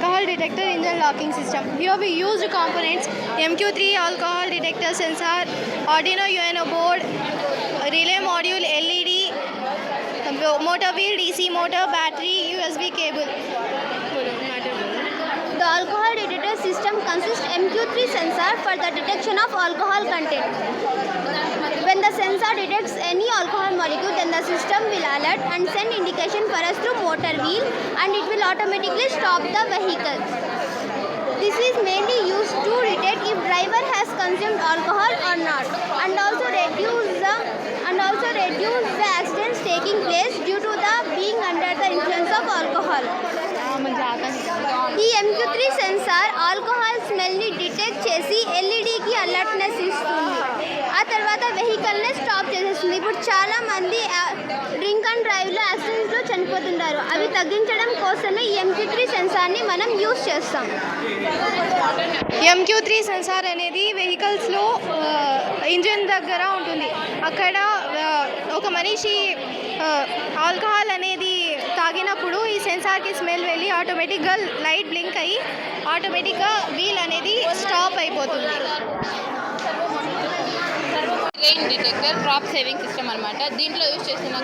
project name is alcohol detector engine locking system. Here we used components MQ3 alcohol detector sensor, Arduino UNO board, relay module, LED, motor wheel, DC motor, battery, USB cable. The alcohol detector MQ3 sensor for the detection of alcohol content. When the sensor detects any alcohol molecule, then the system will alert and send indication for us through motor wheel and it will automatically stop the vehicle. This is mainly used to detect if driver has consumed alcohol or not and also reduce the and also reduce the accidents taking place due to the being under the influence of alcohol. ఈ MQ three sensor alcohol స్మెల్ని detect చేసి ఎల్ఈడికి alertness ఇస్తుంది ఆ తర్వాత వెహికల్ని stop చేసేస్తుంది ఇప్పుడు చాలామంది డ్రింక్ అండ్ డ్రైవ్లో యాక్సిడెంట్లో చనిపోతుంటారు అవి తగ్గించడం కోసమే ఈ ఎంక్యూ త్రీ సెన్సార్ని మనం యూస్ చేస్తాం ఎంక్యూ త్రీ సెన్సార్ అనేది వెహికల్స్లో ఇంజిన్ దగ్గర ఉంటుంది అక్కడ ఒక మనిషి ఆల్కహాల్ అనేది తాగినప్పుడు ఈ సెన్సార్కి స్మెల్ వెళ్ళి ఆటోమేటిక్గా లైట్ బ్లింక్ అయ్యి ఆటోమేటిక్గా వీల్ అనేది స్టాప్ అయిపోతుంది. Rain detector drop saving system అనమాట దీంట్లో యూజ్ చేసిన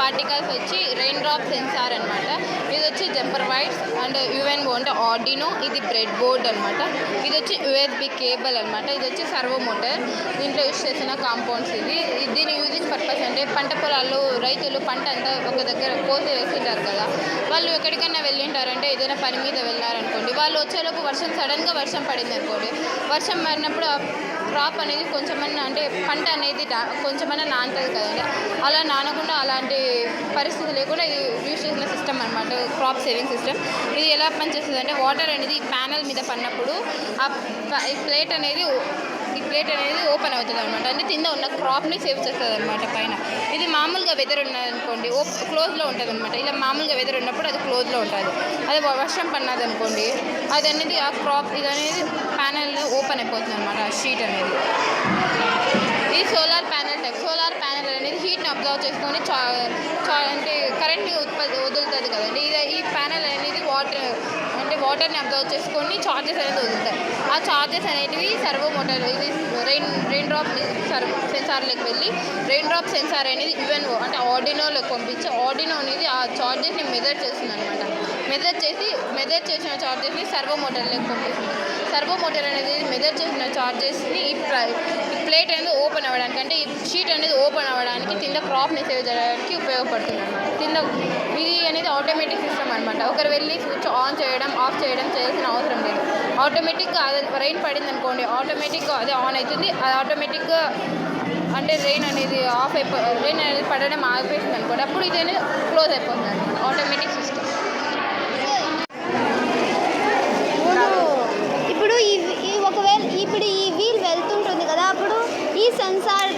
పార్టికల్స్ వచ్చి రెయిన్ డ్రాప్ సెన్సార్ అనమాట ఇది వచ్చి జంపర్ వైట్స్ అండ్ యుఎన్ఓ అంటే ఆర్డినో ఇది బ్రెడ్ బోర్డ్ అనమాట ఇది వచ్చి యుఎస్బి కేబుల్ అనమాట ఇది వచ్చి సర్వో మోటార్. దీంట్లో యూజ్ చేసిన కాంపౌండ్స్ ఇది దీని పర్పస్ అంటే పంట పొలాల్లో రైతులు పంట అంతా ఒక దగ్గర కోసి వేసింటారు కదా. వాళ్ళు ఎక్కడికైనా వెళ్ళింటారంటే ఏదైనా పని మీద వెళ్ళారనుకోండి. వాళ్ళు వచ్చేలోపు వర్షం సడన్గా వర్షం పడింది అనుకోండి. వర్షం పడినప్పుడు క్రాప్ అనేది కొంచెమన్నా అంటే పంట అనేది కొంచెమన్నా నానుతుంది కదండి. అలా నానకుండా అలాంటి పరిస్థితి లేకుండా ఇది యూజ్ చేసిన సిస్టమ్ అనమాట క్రాప్ సేవింగ్ సిస్టమ్. ఇది ఎలా పనిచేస్తుంది అంటే వాటర్ అనేది ప్యానల్ మీద పడినప్పుడు ఆ ఈ ప్లేట్ అనేది మనకి ప్లేట్ అనేది ఓపెన్ అవుతుంది అనమాట అంటే కింద ఉన్న క్రాప్ని సేవ్ చేస్తుంది అనమాట పైన. ఇది మామూలుగా వెదర్ ఉన్నదనుకోండి ఓ క్లోజ్లో ఉంటుంది అనమాట ఇలా మామూలుగా వెదర్ ఉన్నప్పుడు అది క్లోజ్లో ఉంటుంది. అదే వర్షం పన్నది అనుకోండి అది అనేది ఆ క్రాప్ ఇది అనేది ప్యానెల్ ఓపెన్ అయిపోతుంది అనమాట ఆ షీట్ అనేది. ఇది solar panel type. Solar panel అనేది హీట్ని అబ్జర్వ్ చేసుకొని చా చా- అంటే కరెంట్ ఉత్పత్తి వదులుతుంది కదండి ఇది ఈ ప్యానెల్ అనేది వాటర్ అంటే వాటర్ని అబ్జర్వ్ చేసుకొని చార్జెస్ అనేది వదులుతాయి. ఆ చార్జెస్ అనేటివి సర్వో మోటార్ ఇది రెయిన్ రెయిన్ డ్రాప్ సర్వ సెన్సార్లోకి వెళ్ళి రెయిన్ డ్రాప్ సెన్సార్ అనేది ఈవెన్ అంటే ఆర్డినోలోకి పంపించి ఆర్డినో అనేది ఆ చార్జెస్ని మెజర్ చేస్తుంది అనమాట మెజర్ చేసి మెజర్ చేసిన చార్జెస్ని సర్వో మోటార్లోకి పంపిస్తుంది. సర్వో మోటార్ అనేది మెజర్ చేసిన చార్జెస్ని ఇట్ ఈ ప్లేట్ అనేది ఓపెన్ అవ్వడానికి అంటే ఈ షీట్ అనేది ఓపెన్ అవ్వడానికి కింద క్రాప్ని సేవ్ చేయడానికి ఉపయోగపడుతుంది అనమాట కింద ఇది అనేది ఆటోమేటిక్ సిస్టమ్ అనమాట ఒకరు వెళ్ళి స్విచ్ ఆన్ చేయడం ఆఫ్ చేయడం చేయాల్సిన అవసరం లేదు. ఆటోమేటిక్గా అది రైన్ పడింది అనుకోండి ఆటోమేటిక్గా అదే ఆన్ అవుతుంది. అది ఆటోమేటిక్గా అంటే రెయిన్ అనేది ఆఫ్ అయిపో రెయిన్ అనేది పడడం ఆగిపోయింది అనుకోండి అప్పుడు ఇది అనేది క్లోజ్ అయిపోతుంది అనమాట ఆటోమేటిక్ సిస్టమ్. ఇప్పుడు ఈ ఈ ఒకవేళ ఇప్పుడు ఈ వీల్ వెళ్తుంటుంది కదా అప్పుడు ఈ సెన్సార్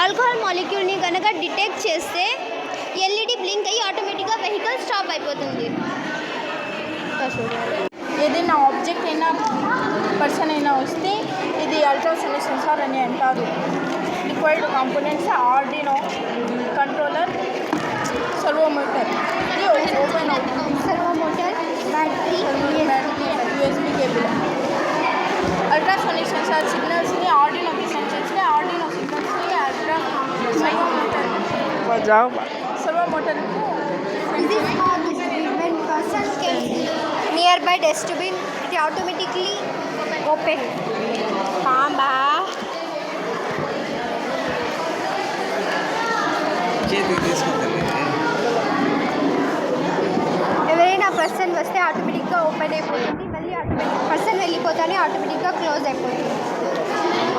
ఆల్కహాల్ మాలిక్యూల్ని కనుక డిటెక్ట్ చేస్తే ఎల్ఈడి బ్లింక్ అయ్యి ఆటోమేటిక్గా వెహికల్ స్టాప్ అయిపోతుంది. ఏదైనా ఆబ్జెక్ట్ అయినా పర్సన్ అయినా వస్తే ఇది అల్ట్రాసోనిక్ సెన్సార్ అని అంటారు. Required components Arduino controller servo motor ఇది ఓపెన్ అవుతుంది. Servo motor battery USB cable ultrasonic sensor సిగ్నల్స్ని Arduino సిగ్నల్స్ని అల్ట్రా సర్వో మోటార్ సర్వో మోటార్కు This is how this is when person gets nearby dustbin, it automatically open. Kamba. చేతికి తీసుకుంటుంది ఎవరైనా person వస్తే ఆటోమేటిక్గా open అయిపోతుంది మళ్ళీ ఆటోమేటిక్ పర్సన్ వెళ్ళిపోతానే ఆటోమేటిక్గా క్లోజ్ అయిపోతుంది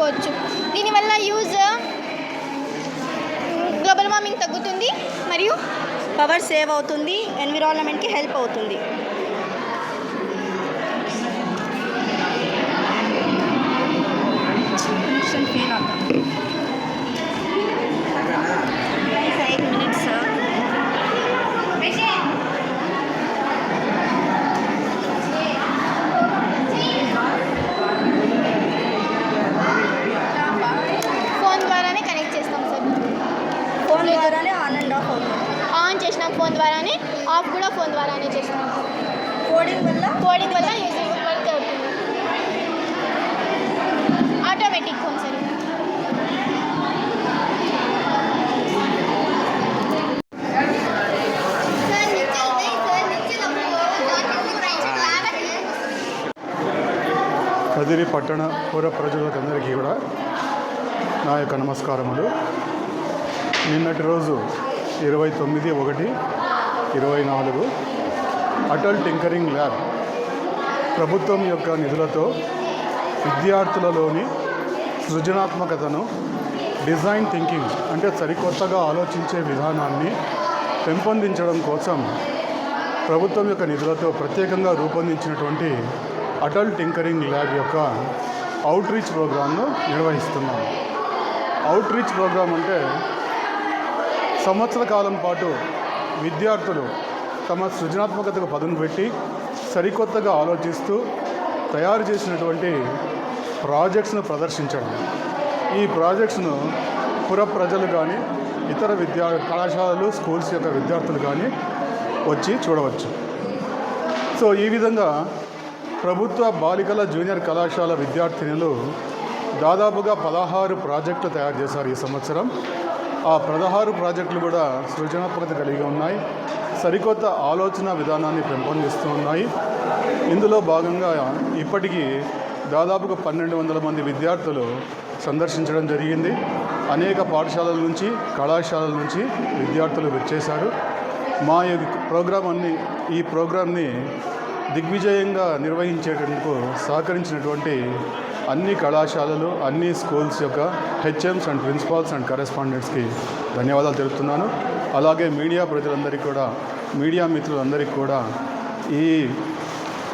చేసుకోవచ్చు. దీనివల్ల యూజ్ గ్లోబల్ వార్మింగ్ తగ్గుతుంది మరియు పవర్ సేవ్ అవుతుంది ఎన్విరాన్మెంట్కి హెల్ప్ అవుతుంది ఫోన్ ద్వారానే కనెక్ట్ చేస్తాం సార్ ఫోన్ ద్వారానే ఆన్ అండ్ ఆఫ్ అవుతుంది ఆన్ చేసిన ఫోన్ ద్వారానే ఆఫ్ కూడా ఫోన్ ద్వారానే చేస్తాం కోడింగ్ వల్ల కోడింగ్ వల్ల యూజ్ వర్క్ అవుతుంది ఆటోమేటిక్ ఫోన్ సార్ ఇది. కదిరి పట్టణ పుర ప్రజలకందరికీ కూడా నా యొక్క నమస్కారములు. నిన్నటి రోజు ఇరవై తొమ్మిది ఒకటి ఇరవై నాలుగు అటల్ టింకరింగ్ ల్యాబ్ ప్రభుత్వం యొక్క నిధులతో విద్యార్థులలోని సృజనాత్మకతను డిజైన్ థింకింగ్ అంటే సరికొత్తగా ఆలోచించే విధానాన్ని పెంపొందించడం కోసం ప్రభుత్వం యొక్క నిధులతో ప్రత్యేకంగా రూపొందించినటువంటి అటల్ టింకరింగ్ ల్యాబ్ యొక్క అవుట్ రీచ్ ప్రోగ్రామ్ను నిర్వహిస్తున్నాం అవుట్ రీచ్ ప్రోగ్రామ్ అంటే సంవత్సర కాలం పాటు విద్యార్థులు తమ సృజనాత్మకతకు పదును పెట్టి సరికొత్తగా ఆలోచిస్తూ తయారు చేసినటువంటి ప్రాజెక్ట్స్ను ప్రదర్శించడం. ఈ ప్రాజెక్ట్స్ను పుర ప్రజలు కానీ ఇతర విద్యా కళాశాలలు స్కూల్స్ యొక్క విద్యార్థులు కానీ వచ్చి చూడవచ్చు. సో ఈ విధంగా ప్రభుత్వ బాలికల జూనియర్ కళాశాల విద్యార్థినులు దాదాపుగా పదహారు ప్రాజెక్టులు తయారు చేశారు ఈ సంవత్సరం. ఆ పదహారు ప్రాజెక్టులు కూడా సృజనాత్మకత కలిగి ఉన్నాయి. సరికొత్త ఆలోచన విధానాన్ని పెంపొందిస్తూ ఉన్నాయి. ఇందులో భాగంగా ఇప్పటికీ దాదాపుగా పన్నెండు వందల మంది విద్యార్థులు సందర్శించడం జరిగింది. అనేక పాఠశాలల నుంచి కళాశాలల నుంచి విద్యార్థులు వచ్చేశారు. మా ఈ ప్రోగ్రాం అన్ని ఈ ప్రోగ్రామ్ని దిగ్విజయంగా నిర్వహించేటందుకు సహకరించినటువంటి అన్ని కళాశాలలు అన్ని స్కూల్స్ యొక్క హెచ్ఎంస్ అండ్ ప్రిన్సిపాల్స్ అండ్ కరెస్పాండెంట్స్కి ధన్యవాదాలు తెలుపుతున్నాను. అలాగే మీడియా ప్రజలందరికీ కూడా మీడియా మిత్రులందరికీ కూడా ఈ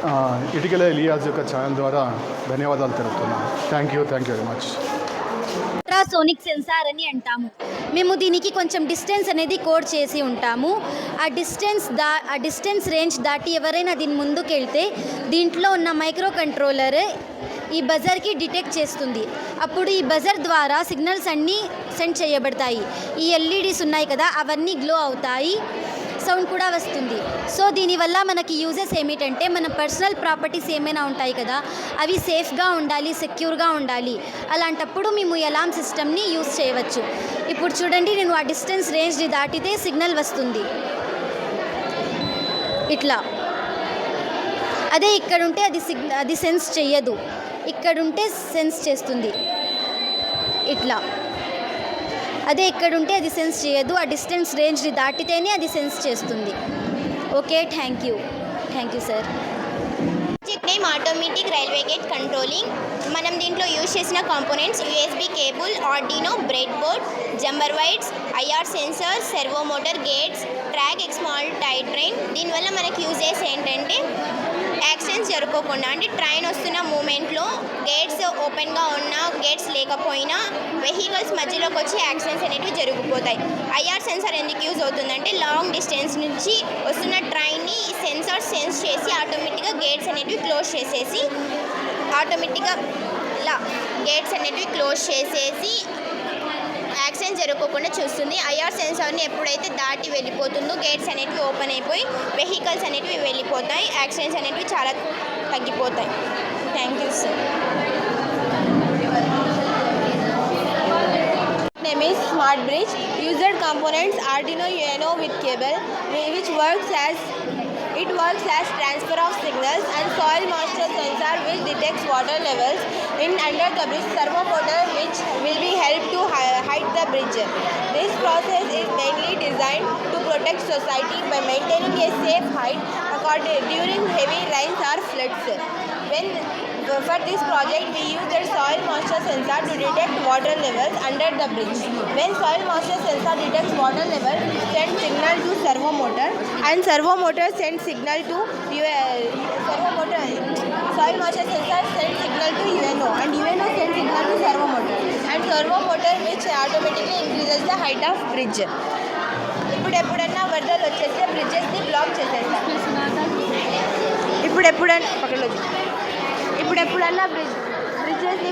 ఆ, ఇటికల యొక్క ఛానల్ ద్వారా ధన్యవాదాలు తెలుపుతున్నాను. Thank you thank you very much ultrasonic sensor అని అంటాము. మేము దీనికి కొంచెం డిస్టెన్స్ అనేది కోడ్ చేసి ఉంటాము. ఆ డిస్టెన్స్ దా ఆ డిస్టెన్స్ రేంజ్ దాటి ఎవరైనా దీని ముందుకెళ్తే దీంట్లో ఉన్న మైక్రో కంట్రోలర్ ఈ బజర్కి డిటెక్ట్ చేస్తుంది. అప్పుడు ఈ బజర్ ద్వారా సిగ్నల్స్ అన్నీ సెండ్ చేయబడతాయి. ఈ ఎల్ఈడీస్ ఉన్నాయి కదా అవన్నీ గ్లో అవుతాయి. సౌండ్ కూడా వస్తుంది. సో దీనివల్ల మనకి యూజెస్ ఏమిటంటే మన పర్సనల్ ప్రాపర్టీస్ ఏమైనా ఉంటాయి కదా అవి సేఫ్గా ఉండాలి సెక్యూర్గా ఉండాలి. అలాంటప్పుడు మేము అలాం సిస్టమ్ని యూజ్ చేయవచ్చు. ఇప్పుడు చూడండి నేను ఆ డిస్టెన్స్ రేంజ్ని దాటితే సిగ్నల్ వస్తుంది. ఇట్లా. అదే ఇక్కడ ఉంటే అది సిగ్ అది సెన్స్ చెయ్యదు. ఇక్కడుంటే సెన్స్ చేస్తుంది. ఇట్లా. అదే ఇక్కడ ఉంటే అది సెన్స్ చేయదు ఆ డిస్టెన్స్ రేంజ్ని దాటితేనే అది సెన్స్ చేస్తుంది. Okay thank you. Thank you sir. Name automatic railway gate controlling. మనం దీంట్లో యూజ్ చేసిన components USB cable Arduino bread board jumper wires IR sensors servo motor gates track ఎక్స్మాల్ tight train. దీనివల్ల మనకి uses ఏంటంటే accidents జరుపుకోకుండా అంటే train వస్తున్న మూమెంట్లో gates ఓపెన్గా ఉన్నా గేట్స్ లేకపోయినా వెహికల్స్ మధ్యలోకి వచ్చి యాక్సిడెంట్స్ అనేవి జరిగిపోతాయి. ఐఆర్ సెన్సార్ ఎందుకు యూజ్ అవుతుందంటే లాంగ్ డిస్టెన్స్ నుంచి వస్తున్న ట్రైన్ని ఈ సెన్సార్ సెన్స్ చేసి ఆటోమేటిక్గా గేట్స్ అనేటివి క్లోజ్ చేసేసి ఆటోమేటిక్గా ఇలా గేట్స్ అనేటివి క్లోజ్ చేసేసి యాక్సిడెంట్ జరగకుండా చూస్తుంది. ఐఆర్ సెన్సార్ని ఎప్పుడైతే దాటి వెళ్ళిపోతుందో గేట్స్ అనేటివి ఓపెన్ అయిపోయి వెహికల్స్ అనేటివి వెళ్ళిపోతాయి. యాక్సిడెంట్స్ అనేటివి చాలా తగ్గిపోతాయి. Thank you sir. Name is Smart Bridge. User components Arduino Uno with cable, works which works as it works as transfer of signals and soil moisture sensor which detects water levels in under the bridge servo motor which will be help to hide the bridge. This process is mainly designed to protect society by maintaining a safe height during heavy rains or floods. When for this project, we used a soil moisture sensor to detect water levels under the bridge. When soil moisture sensor detects water level, it sends signal to servo motor, and servo motor sends signal to uh, servo motor. Soil moisture sensor sends signal to UNO, and UNO sends signal to servo motor, and servo motor which automatically increases the height of bridge. ఇప్పుడు ఎప్పుడన్నా వరదలు వచ్చేస్తే బ్రిడ్జెస్ని black చేసేస్తాం ఇప్పుడు ఎప్పుడన్నా పక్కలో అప్పుడప్పుడల్లా bridge బ్రిడ్జెస్ని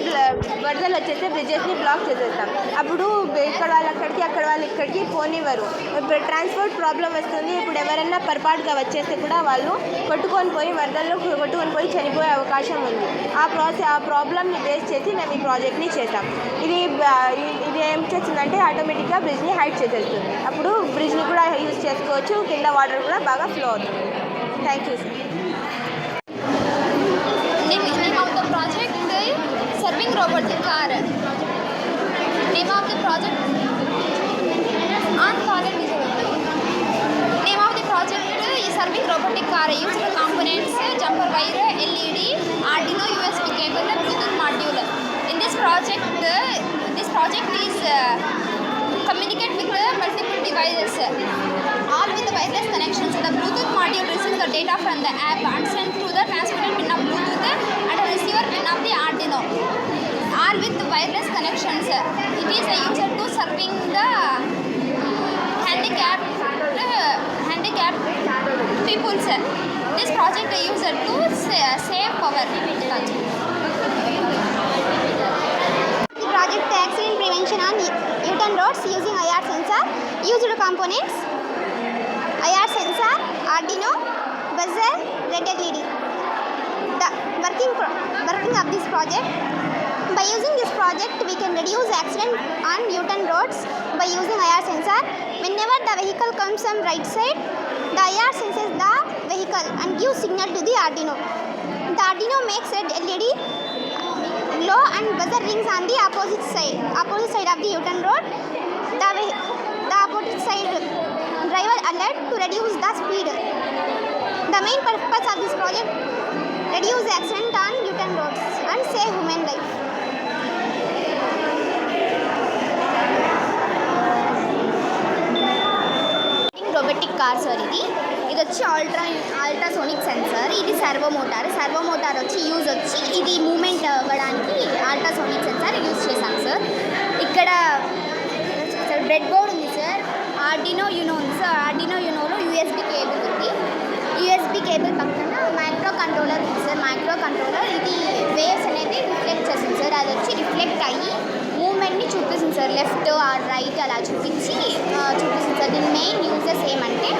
వరదలు వచ్చేస్తే బ్రిడ్జెస్ని బ్లాక్ చేసేస్తాం. అప్పుడు ఇక్కడ వాళ్ళు అక్కడికి అక్కడ వాళ్ళు ఇక్కడికి పోనివ్వరు. ఇప్పుడు ట్రాన్స్పోర్ట్ ప్రాబ్లం వస్తుంది. ఇప్పుడు ఎవరన్నా పొరపాటుగా వచ్చేస్తే కూడా వాళ్ళు కొట్టుకొని పోయి వరదల్లో కొట్టుకొని పోయి చనిపోయే అవకాశం ఉంది. ఆ ప్రాసెస్ ఆ ప్రాబ్లమ్ని బేస్ చేసి మేము ఈ ప్రాజెక్ట్ని చేసాం ఇది ఇది ఏం చేస్తుందంటే ఆటోమేటిక్గా బ్రిడ్జ్ని హైట్ చేసేస్తుంది. అప్పుడు బ్రిడ్జ్ని కూడా యూజ్ చేసుకోవచ్చు. కింద వాటర్ కూడా బాగా ఫ్లో అవుతుంది. Thank you sir. Serving car. Name of the project on project is Name of the project is serving robotic car. Used components jumper wire, LED, Arduino USB cable, Bluetooth module. In this project, this project is uh, communicate with the multiple devices. All with the wireless connections. The Bluetooth module receives the data from the app and sent through the transmitter pin of Bluetooth and receiver pin of the Arduino. All with wireless connections. It is a user to serving the handicapped uh, handicapped peoples. This project is user to save power. The project accident prevention on U-turn roads using IR sensor. Used components IR sensor, Arduino, buzzer, red LED. The working, working of this project. By using this project, we can reduce accident on U-turn roads by using IR sensor. Whenever the vehicle comes from right side, the IR senses the vehicle and gives signal to the Arduino. The Arduino makes red LED glow and buzzer rings on the opposite side opposite side of the U-turn road. The, the opposite side driver alert to reduce the speed. The main purpose of this project reduce accident on U-turn roads and save human life. Automatic car sir ఇది. ఇది వచ్చి ultra ultrasonic sensor ఇది servo motor servo motor వచ్చి use వచ్చి ఇది moment అవ్వడానికి ultrasonic sensor use చేశాం sir ఇక్కడ సార్ బ్రెడ్ బోర్డ్ ఉంది సార్ ఆర్డినో యూనో ఉంది సార్ ఆర్డినో యూనోలో యూఎస్బి కేబుల్ ఉంది. యూఎస్బి కేబుల్ పక్కన మైక్రో కంట్రోలర్ ఉంది సార్ మైక్రో కంట్రోలర్ ఇది వేవ్స్ అనేది రిఫ్లెక్ట్ చేస్తుంది సార్ అది వచ్చి రిఫ్లెక్ట్ అయ్యి చూపిస్తుంది సార్ లెఫ్ట్ ఆర్ రైట్ అలా చూపించి చూపిస్తుంది సార్ దీని మెయిన్ యూజెస్ ఏమంటే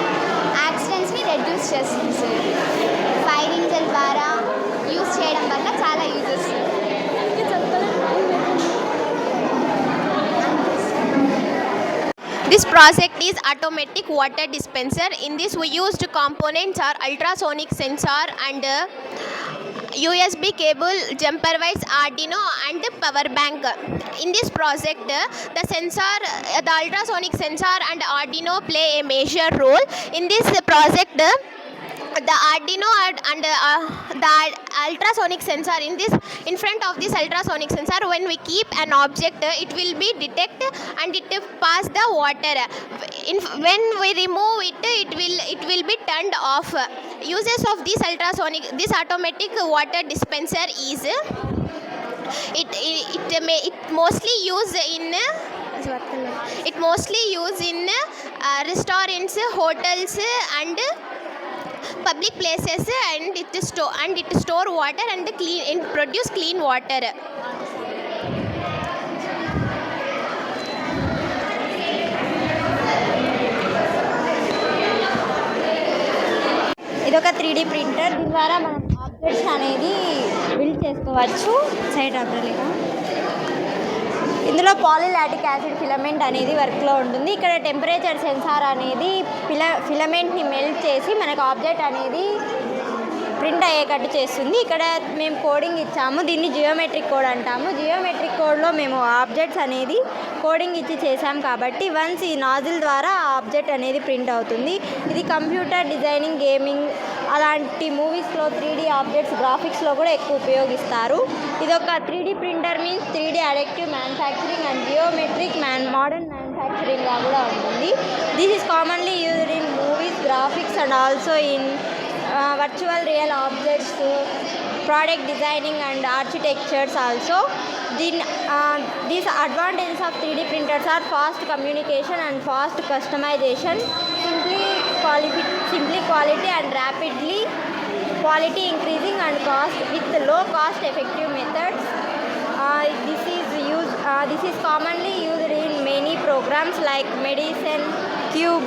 యాక్సిడెంట్స్ని రెడ్యూస్ చేస్తుంది సార్ ఫైర్ ఇంజన్ ద్వారా యూజ్ చేయడం వల్ల చాలా uses This project is automatic water dispenser. In this we used components are ultrasonic sensor and uh, USB cable, jumper wires, Arduino and power bank. In this project the sensor, the ultrasonic sensor and Arduino play a major role. In this project the Arduino and, uh, the ultrasonic sensor in this in front of this ultrasonic sensor when we keep an object it will be detect and it pass the water. In, when we remove it it will it will be turned off. Uses of this ultrasonic this automatic water dispenser is it it, it, may, it mostly use in it mostly use in uh, restaurants hotels and public places and it sto and it store water and clean in produce clean water. ఇది ఒక three D printer. ద్వారా మనం objects అనేది build చేసుకోవచ్చు. Side అబ్రలేగా ఇందులో పాలిలాటిక్ acid filament అనేది వర్క్లో ఉంటుంది. ఇక్కడ టెంపరేచర్ సెన్సార్ అనేది ఫిల ఫిలమెంట్ని మెల్ట్ చేసి మనకు ఆబ్జెక్ట్ అనేది ప్రింట్ అయ్యేటట్టు చేస్తుంది. ఇక్కడ మేము కోడింగ్ ఇచ్చాము. దీన్ని జియోమెట్రిక్ కోడ్ అంటాము. జియోమెట్రిక్ కోడ్లో మేము ఆబ్జెక్ట్స్ అనేది కోడింగ్ ఇచ్చి చేసాం కాబట్టి వన్స్ ఈ నాజిల్ ద్వారా ఆబ్జెక్ట్ అనేది ప్రింట్ అవుతుంది. ఇది కంప్యూటర్ డిజైనింగ్ గేమింగ్ అలాంటి మూవీస్లో త్రీ డీ ఆబ్జెక్ట్స్ గ్రాఫిక్స్లో కూడా ఎక్కువ ఉపయోగిస్తారు. ఇది ఒక three D printer means three D అడెక్టివ్ manufacturing and geometric man modern మ్యానుఫ్యాక్చరింగ్గా కూడా ఉంటుంది. This is commonly used in movies graphics and also in virtual real objects product designing and architectures also Deen these advantages of three D printers are fast communication and fast customization simply quality, simply quality and rapidly quality increasing and cost with low cost effective methods. Uh, this is used. Uh, this is commonly used in many programs like medicine, cube,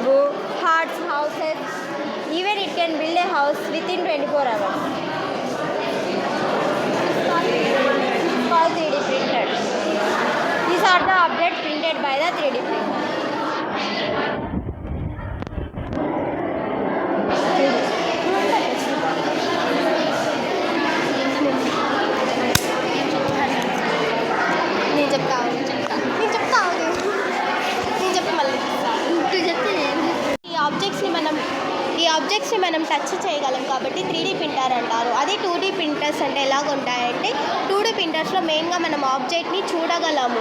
hearts, houses. Even it can build a house within 24 hours. called 3D printers. These are the objects printed by the 3D printer. ఆబ్జెక్ట్స్ని మనం touch చేయగలం కాబట్టి three D printer అంటారు. అదే two D printers అంటే ఎలాగ ఉంటాయంటే two D ప్రింటర్స్లో మెయిన్గా మనం ఆబ్జెక్ట్ని చూడగలము.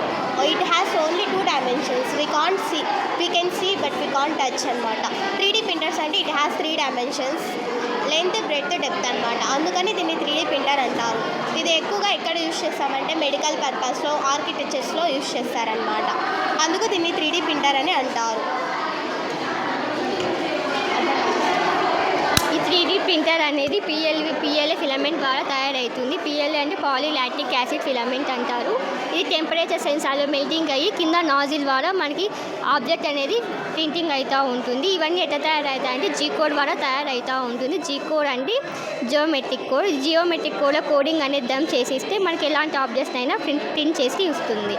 It has only two dimensions we can't see we can see but we can't touch అనమాట త్రీ డీ ప్రింటర్స్ అంటే it has three dimensions length breadth depth అనమాట అందుకని దీన్ని త్రీ డీ ప్రింటర్ అంటారు. ఇది ఎక్కువగా ఎక్కడ యూజ్ చేస్తామంటే మెడికల్ పర్పస్లో ఆర్కిటెక్చర్స్లో యూజ్ చేస్తారనమాట అందుకు దీన్ని త్రీ డీ ప్రింటర్ అని అంటారు. ప్రింటర్ అనేది పిఎల్వి పిఎల్ఏ ఫిలమెంట్ ద్వారా తయారవుతుంది. పిఎల్ఏ అంటే పాలిలాక్టిక్ యాసిడ్ ఫిలమెంట్ అంటారు. ఇది టెంపరేచర్ సెన్సార్లో మెల్టింగ్ అయ్యి కింద నాజిల్ ద్వారా మనకి ఆబ్జెక్ట్ అనేది ప్రింటింగ్ అవుతూ ఉంటుంది. ఇవన్నీ ఎట్లా తయారవుతాయి అంటే జీ కోడ్ ద్వారా తయారవుతూ ఉంటుంది. జీ కోడ్ అంటే జియోమెట్రిక్ కోడ్ జియోమెట్రిక్ కోడ్లో కోడింగ్ అనేది దమ్ చేసిస్తే మనకి ఎలాంటి ఆబ్జెక్ట్స్ అయినా ప్రింట్ ప్రింట్ చేసి ఇస్తుంది.